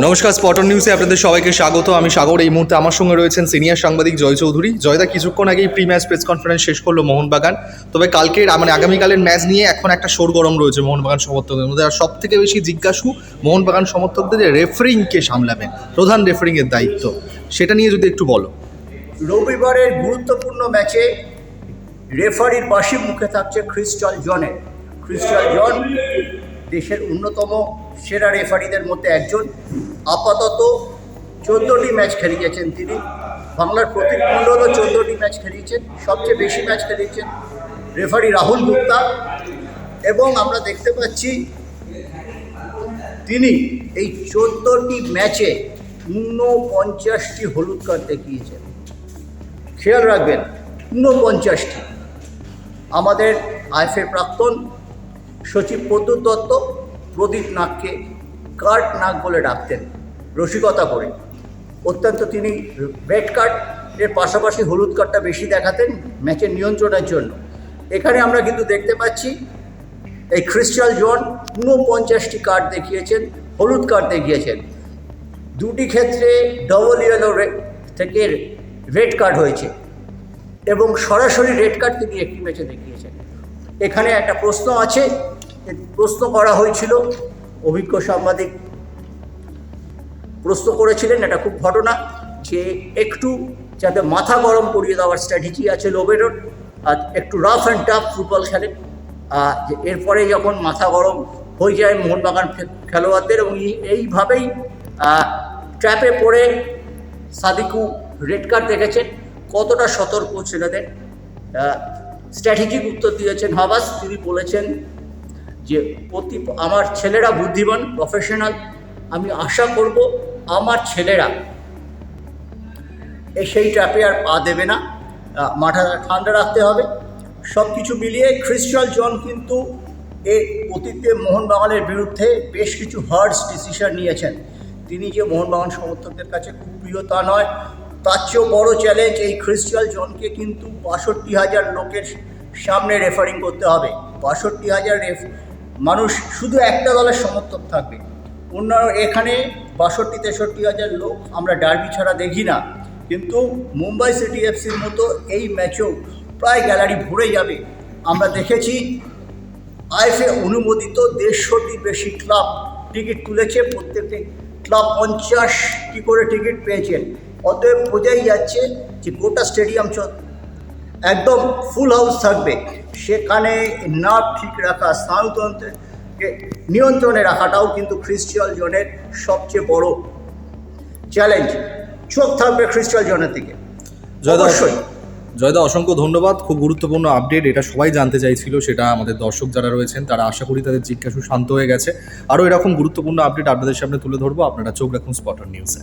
নমস্কার, স্পটন নিউজে আপনাদের সবাইকে স্বাগত। আমি সাগর, এই মুহূর্তে আমার সঙ্গে রয়েছেন সিনিয়র সাংবাদিক জয় চৌধুরী। জয়দা, কিছুক্ষণ আগেই প্রি ম্যাচ প্রেস কনফারেন্স শেষ করল মোহনবাগান। তবে কালকের মানে আগামীকালের ম্যাচ নিয়ে এখন একটা সোর গরম রয়েছে মোহনবাগান সমর্থকদের মধ্যে। আর সব থেকে বেশি জিজ্ঞাসু মোহনবাগান সমর্থকদের যে রেফারিংকে সামলাবেন, প্রধান রেফারিংয়ের দায়িত্ব। সেটা নিয়ে যদি একটু বলো। রবিবারের গুরুত্বপূর্ণ ম্যাচে রেফারির বাসি মুখে থাকছে ক্রিস্টাল জনের। ক্রিস্টাল জন দেশের অন্যতম সেরা রেফারিদের মধ্যে একজন। আপাতত চোদ্দোটি ম্যাচ খেলিয়েছেন তিনি। বাংলার প্রতিমণ্ডলও চোদ্দোটি ম্যাচ খেলিয়েছেন। সবচেয়ে বেশি ম্যাচ খেলিয়েছেন রেফারি রাহুল গুপ্তা। এবং আমরা দেখতে পাচ্ছি তিনি এই চোদ্দোটি ম্যাচে ঊনপঞ্চাশটি হলুদ কার্ড দেখিয়েছেন। খেয়াল রাখবেন, ঊনপঞ্চাশটি। আমাদের আইফের প্রাক্তন সচিব প্রদ্যুৎ দত্ত, প্রদীপ নাগকে কার্ড নাগ বলে ডাকতেন, রসিকতা করে। অত্যন্ত তিনি রেড কার্ড এর পাশাপাশি হলুদ কার্ডটা বেশি দেখাতেন ম্যাচের নিয়ন্ত্রণের জন্য। এখানে আমরা কিন্তু দেখতে পাচ্ছি, এই ক্রিস্টাল জন ঊনপঞ্চাশটি কার্ড দেখিয়েছেন, হলুদ কার্ড দেখিয়েছেন। দুটি ক্ষেত্রে ডবল ইয়েলো থেকে রেড কার্ড হয়েছে এবং সরাসরি রেড কার্ড তিনি একটি ম্যাচে দেখিয়েছেন। এখানে একটা প্রশ্ন আছে প্রশ্ন করা হয়েছিল, অভিজ্ঞ সাংবাদিক প্রশ্ন করেছিলেন, এটা খুব ঘটনা, যে একটু যাতে মাথা গরম করিয়ে দেওয়ার স্ট্র্যাটেজি আছে লোবেরোর আর একটু রাফ অ্যান্ড টাফ ফুটবল খেলে। যে এরপরে যখন মাথা গরম হয়ে যায় মোহনবাগান খেলোয়াড়দের এবং এইভাবেই ট্র্যাপে পড়ে সাদিকু রেড কার্ড দেখেছেন, কতটা সতর্ক ছেলেদের। স্ট্র্যাটেজিক উত্তর দিয়েছেন হাবাস, তিনি বলেছেন যে প্রতি আমার ছেলেরা বুদ্ধিমান প্রফেশনাল আমি আশা করব আমার ছেলেরা এ সেই ট্র্যাপে আর পা দেবে না। মাথা ঠান্ডা রাখতে হবে। সব কিছু মিলিয়ে ক্রিস্টাল জন কিন্তু এর অতীতে মোহনবাগানের বিরুদ্ধে বেশ কিছু হার্ডস ডিসিশন নিয়েছেন। তিনি যে মোহনবাগান সমর্থকদের কাছে খুব প্রিয় তা নয়, তার চেয়েও বড় চ্যালেঞ্জ এই ক্রিস্টাল জনকে কিন্তু বাষট্টি হাজার লোকের সামনে রেফারিং করতে হবে। বাষট্টি হাজার রেফ মানুষ শুধু একটা দলের সমর্থক থাকবে। অন্য এখানে বাষট্টি, তেষট্টি হাজার লোক আমরা ডার্বি ছাড়া দেখি না। কিন্তু মুম্বাই সিটি এফসির মতো এই ম্যাচেও প্রায় গ্যালারি ভরে যাবে। আমরা দেখেছি, আইএফএ অনুমোদিত দেড়শোটির বেশি ক্লাব টিকিট তুলেছে। প্রত্যেকটি ক্লাব পঞ্চাশটি করে টিকিট পেয়েছেন। অতএব বোঝাই যাচ্ছে যে গোটা স্টেডিয়াম একদম ফুল হাউস থাকবে। সেখানে নার্ভ ঠিক রাখা স্নায়ুতন্ত্রকে নিয়ন্ত্রণে রাখাটাও কিন্তু ক্রিস্টিয়াল জনের সবচেয়ে বড় চ্যালেঞ্জ চোখ থাকবে ক্রিস্টাল জনের দিকে। অবশ্যই। জয়দা অসংখ্য ধন্যবাদ। খুব গুরুত্বপূর্ণ আপডেট এটা সবাই জানতে চাইছিল সেটা আমাদের দর্শক যারা রয়েছেন তারা আশা করি তাদের জিজ্ঞাসু শান্ত হয়ে গেছে। আরও এরকম গুরুত্বপূর্ণ আপডেট আপনাদের সামনে তুলে ধরবো। আপনারা চোখ রাখুন স্পটন নিউজে